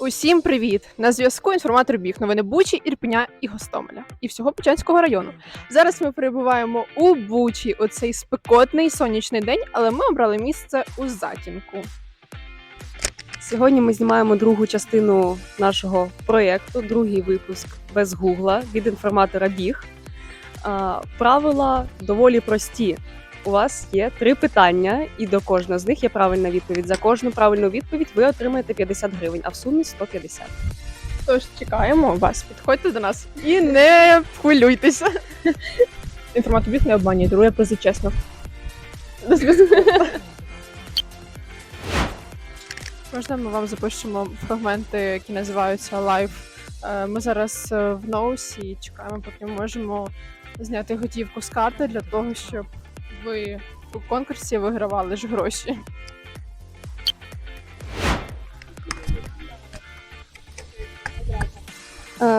Усім привіт! На зв'язку інформатор біг новини Бучі, Ірпеня і Гостомеля і всього Бучанського району. Зараз ми перебуваємо у Бучі у цей спекотний сонячний день, але ми обрали місце у затінку. Сьогодні ми знімаємо другу частину нашого проєкту, другий випуск без гугла від інформатора біг. Правила доволі прості. У вас є три питання, і до кожного з них є правильна відповідь. За кожну правильну відповідь ви отримаєте 50 гривень, а в сумі 150. Тож чекаємо вас, підходьте до нас і не хвилюйтеся. Інформатор біг не обманює, друге призи чесно. До зв'язку. Можна ми вам запишемо фрагменти, які називаються лайв. Е, Ми зараз е, в ноусі і чекаємо, поки можемо зняти готівку з карти для того, щоб ви у конкурсі вигравали ж гроші.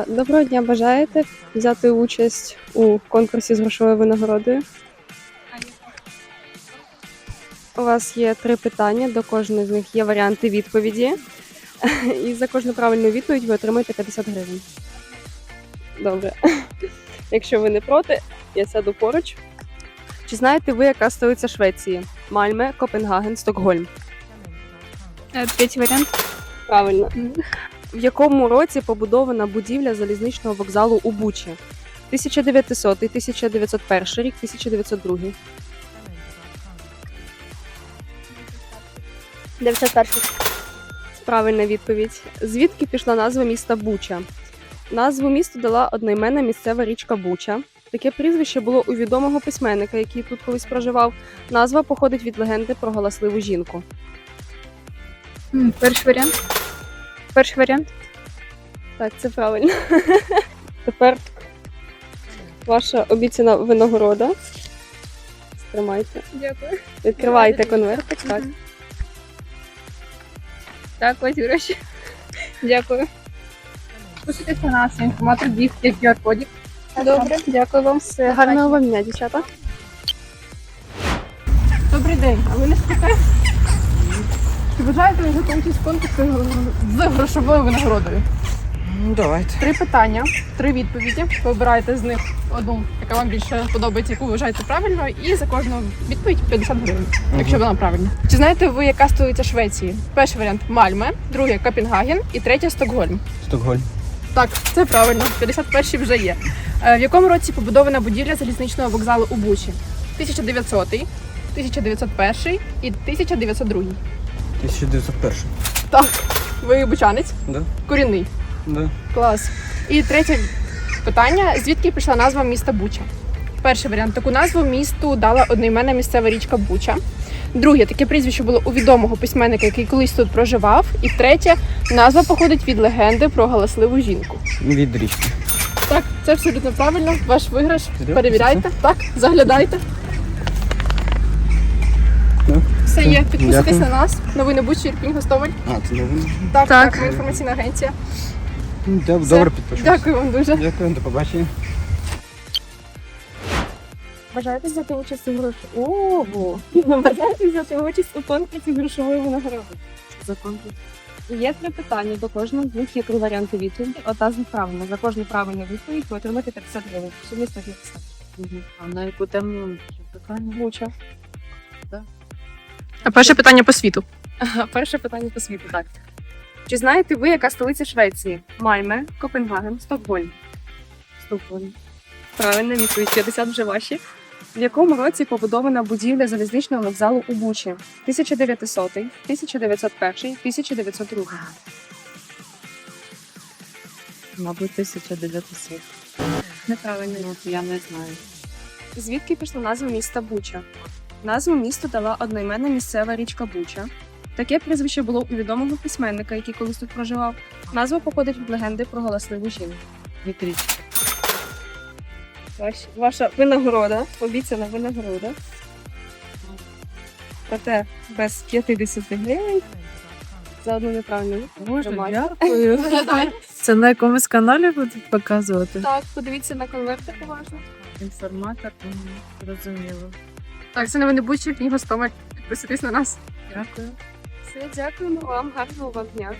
Доброго дня, бажаєте взяти участь у конкурсі з грошовою винагородою? У вас є три питання, до кожного з них є варіанти відповіді. І за кожну правильну відповідь ви отримаєте 50 гривень. Добре. Якщо ви не проти, я сяду поруч. Чи знаєте ви, яка столиця Швеції? Мальме, Копенгаген, Стокгольм. Третій варіант. Правильно. В якому році побудована будівля залізничного вокзалу у Бучі? 1900, 1901 рік, 1902. 901. Правильна відповідь. Звідки пішла назва міста Буча? Назву місту дала одноіменна місцева річка Буча. Таке прізвище було у відомого письменника, який тут колись проживав. Назва походить від легенди про галасливу жінку. М, Перший варіант. Перший варіант. Так, це правильно. Тепер ваша обіцяна винагорода. Стримайте. Дякую. Відкривайте конвертик. Так. Так, ось гроші. Дякую. Пишітесь на нас, інформатор є QR-кодик. Добре, дякую вам. Все, Гарного вам дня, дівчата. Добрий день, а ви не спите? Чи бажаєте ви взяти участь в конкурсі з грошовою винагородою? Ну, давайте. Три питання, три відповіді. Ви обираєте з них одну, яка вам більше подобається, яку ви вважаєте правильною, і за кожну відповідь 50 гривень, якщо вона правильна. Чи знаєте ви, яка столиця Швеції? Перший варіант Мальме, другий Копенгаген і третє Стокгольм. Стокгольм. Так, це правильно. 51 вже є. Е, В якому році побудована будівля залізничного вокзалу у Бучі? 1900, 1901 і 1902. 1901. Так, ви бучанець, Да? корінний. Да. Клас. І третє питання: звідки пішла назва міста Буча? Перший варіант таку назву місту дала одноіменна місцева річка Буча. Друге, таке прізвище було у відомого письменника, який колись тут проживав. І третє, назва походить від легенди про галасливу жінку. Від річки. Так, це абсолютно правильно. Ваш виграш. Перевіряйте. Так, заглядайте. Все є. Підписуйтесь на нас. Новини Бучі, Ірпінь, Гостомель. А, це новини. Так, Так. так, ми інформаційна агенція. Ну. Добре підпишусь. Дякую вам дуже. Дякую, до побачення. Бажаєте взяти участь у грош... Ого! Бажаєте взяти участь у конкурсі грошової винагороди? За конкурс. Є три питання, до кожного з них є три варіанти відповіді. Одна з них правильна. За кожну правильну відповідь ви отримаєте 50 гривень. В Сумі 150. А на яку тему питання? Буча. А перше питання по світу. Ага, Перше питання по світу, так. Чи знаєте ви, яка столиця Швеції? Мальме, Копенгаген, Стокгольм. Стокгольм. Правильна відповідь. 50 вже ваші. В якому році побудована будівля залізничного вокзалу у Бучі? 1900, 1901, 1902. Мабуть, 1900. Неправильно. Ну, я не знаю. Звідки пішла назва міста Буча? Назву місту дала одноіменна місцева річка Буча. Таке прізвище було у відомого письменника, який колись тут проживав. Назва походить від легенди про галасливу жінку. Від річки. Ваша, ваша винагорода, обіцяна винагорода. Проте без 50 гривень за одну неправильну. Боже, дякую. Це на якомусь каналі будуть показувати? Так, подивіться на конвертик уважно. Інформатор, зрозуміло. Так, це новини Бучі, Ірпінь, Гостомель. Підписуйтесь на нас. Дякую. Все, дякуємо вам, гарного вам дня.